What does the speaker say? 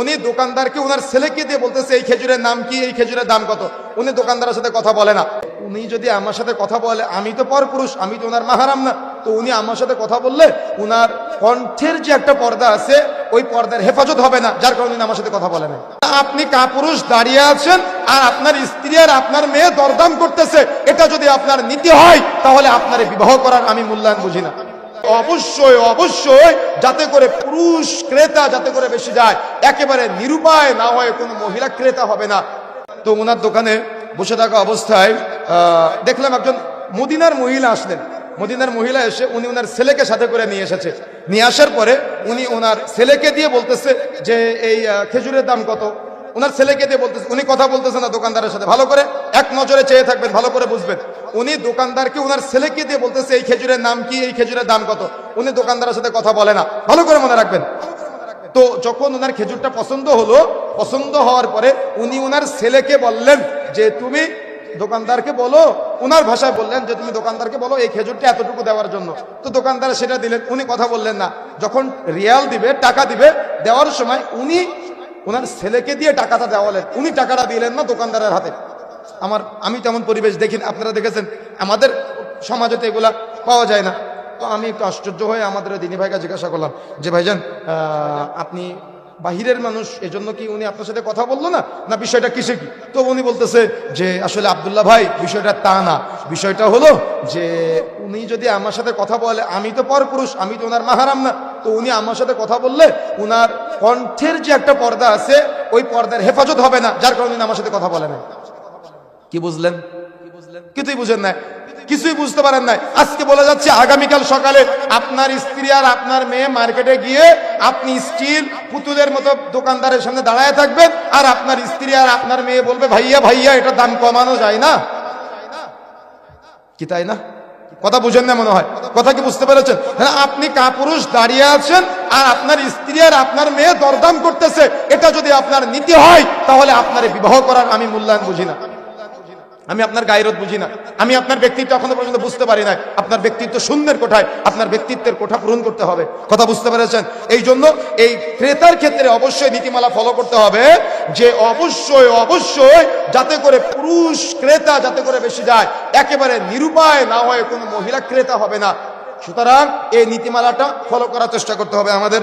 উনি দোকানদারকে ওনার ছেলেকে দিয়ে বলতেছে, এই খেজুরের নাম কি? এই খেজুরের দাম কত? উনি দোকানদারের সাথে কথা বলে না। উনি যদি আমার সাথে কথা বলে, আমি তো পর পুরুষ আমি তো ওনার মাহারাম না। তো উনি আমার সাথে কথা বললে উনার কণ্ঠের যে একটা পর্দা আছে, ওই পর্দার হেফাজত হবে না, যার কারণে আমার সাথে কথা বলে না আপনি কাপুরুষ দাঁড়িয়ে আছেন, আর আপনার স্ত্রী আর আপনার মেয়ে দরদাম করতেছে। এটা যদি আপনার নীতি হয়, তাহলে আপনার বিবাহ করার আমি মূল্যায়ন বুঝি না। অবশ্যই অবশ্যই যাতে করে পুরুষ ক্রেতা যাতে করে বেশি যায়। একেবারে নিরুপায় না হয় কোনো মহিলা ক্রেতা হবে না। তো ওনার দোকানে বসে থাকা অবস্থায় দেখলাম একজন মদিনার মহিলা আসলেন। মদিনার মহিলা এসে উনি ওনার ছেলেকে সাথে করে নিয়ে এসেছে। নিয়ে আসার পরে উনি ওনার ছেলেকে দিয়ে বলতেছে যে, এই খেজুরের দাম কত? ওনার ছেলেকে দিয়ে বলতেছে, উনি কথা বলতেছে না দোকানদারের সাথে। ভালো করে এক নজরে চেয়ে থাকবেন, ভালো করে বুঝবেন। উনি দোকানদারকে ওনার ছেলেকে দিয়ে বলতেছে, এই খেজুরের নাম কি? এই খেজুরের দাম কত? উনি দোকানদারের সাথে কথা বলে না। ভালো করে মনে রাখবেন। তো যখন ওনার খেজুরটা পছন্দ হলো, পছন্দ হওয়ার পরে উনি ওনার ছেলেকে বললেন যে, তুমি দোকানদারকে বলো। ওনার ভাষায় বললেন যে, তুমি দোকানদারকে বলো এই খেজুরটা এতটুকু দেওয়ার জন্য। তো দোকানদার সেটা দিলেন। উনি কথা বললেন না। যখন রিয়াল দিবে, টাকা দিবে, দেওয়ার সময় উনি ওনার ছেলেকে দিয়ে টাকাটা দেওয়ালেন উনি টাকাটা দিলেন না দোকানদারের হাতে। আমার, আমি তেমন পরিবেশ দেখিনি, আপনারা দেখেছেন, আমাদের সমাজে তো এগুলা পাওয়া যায় না। তো আমি একটু আশ্চর্য হয়ে আমাদের দিনী ভাইকে জিজ্ঞাসা করলাম যে, ভাইজান আপনি বাহিরের মানুষ, এজন্য কি উনি আপনার সাথে কথা বলল না? না, বিষয়টা কিসে কি? তো উনি বলতেছে যে, আসলে আবদুল্লাহ ভাই, বিষয়টা তা না। বিষয়টা হলো যে, উনি যদি আমার সাথে কথা বলে, আমি তো পর পুরুষ আমি তো ওনার মাহারাম না। তো উনি আমার সাথে কথা বললে, উনার কণ্ঠের যে একটা পর্দা আছে ওই পর্দার হেফাজত হবে না যার কারণে আমার সাথে কথা বলে না কি বুঝলেন? কিছুই বুঝেন না কিছুই বুঝতে পারেন নাই। আজকে বলে যাচ্ছে আগামীকাল সকালে আপনার স্ত্রী আর আপনার মেয়ে মার্কেটে গিয়ে আপনি স্টিল পুতুলের মতো দোকানদারের সামনে দাঁড়ায় থাকবেন আর আপনার স্ত্রী আর আপনার মেয়ে বলবে ভাইয়া ভাইয়া এটা দাম কমানো যায় না। কি তাই না? কথা বুঝেন না মনে হয়। কথা কি বুঝতে পেরেছেন? হ্যাঁ আপনি কাপুরুষ দাঁড়িয়ে আছেন আর আপনার স্ত্রী আর আপনার মেয়ে দরদাম করতেছে। এটা যদি আপনার নীতি হয়, তাহলে আপনার বিবাহ করার আমি মূল্যায়ন বুঝি না। আমি আপনার গায়রত বুঝি না। আমি আপনার ব্যক্তিত্ব এখনও পর্যন্ত বুঝতে পারি না আপনার ব্যক্তিত্ব শূন্যের কোঠায়, আপনার ব্যক্তিত্বের কোঠা পূরণ করতে হবে। কথা বুঝতে পেরেছেন? এই জন্য এই ক্রেতার ক্ষেত্রে অবশ্যই নীতিমালা ফলো করতে হবে যে অবশ্যই অবশ্যই যাতে করে পুরুষ ক্রেতা যাতে করে বেশি যায়, একেবারে নিরুপায় না হয় কোনো মহিলা ক্রেতা হবে না। সুতরাং এই নীতিমালাটা ফলো করার চেষ্টা করতে হবে আমাদের।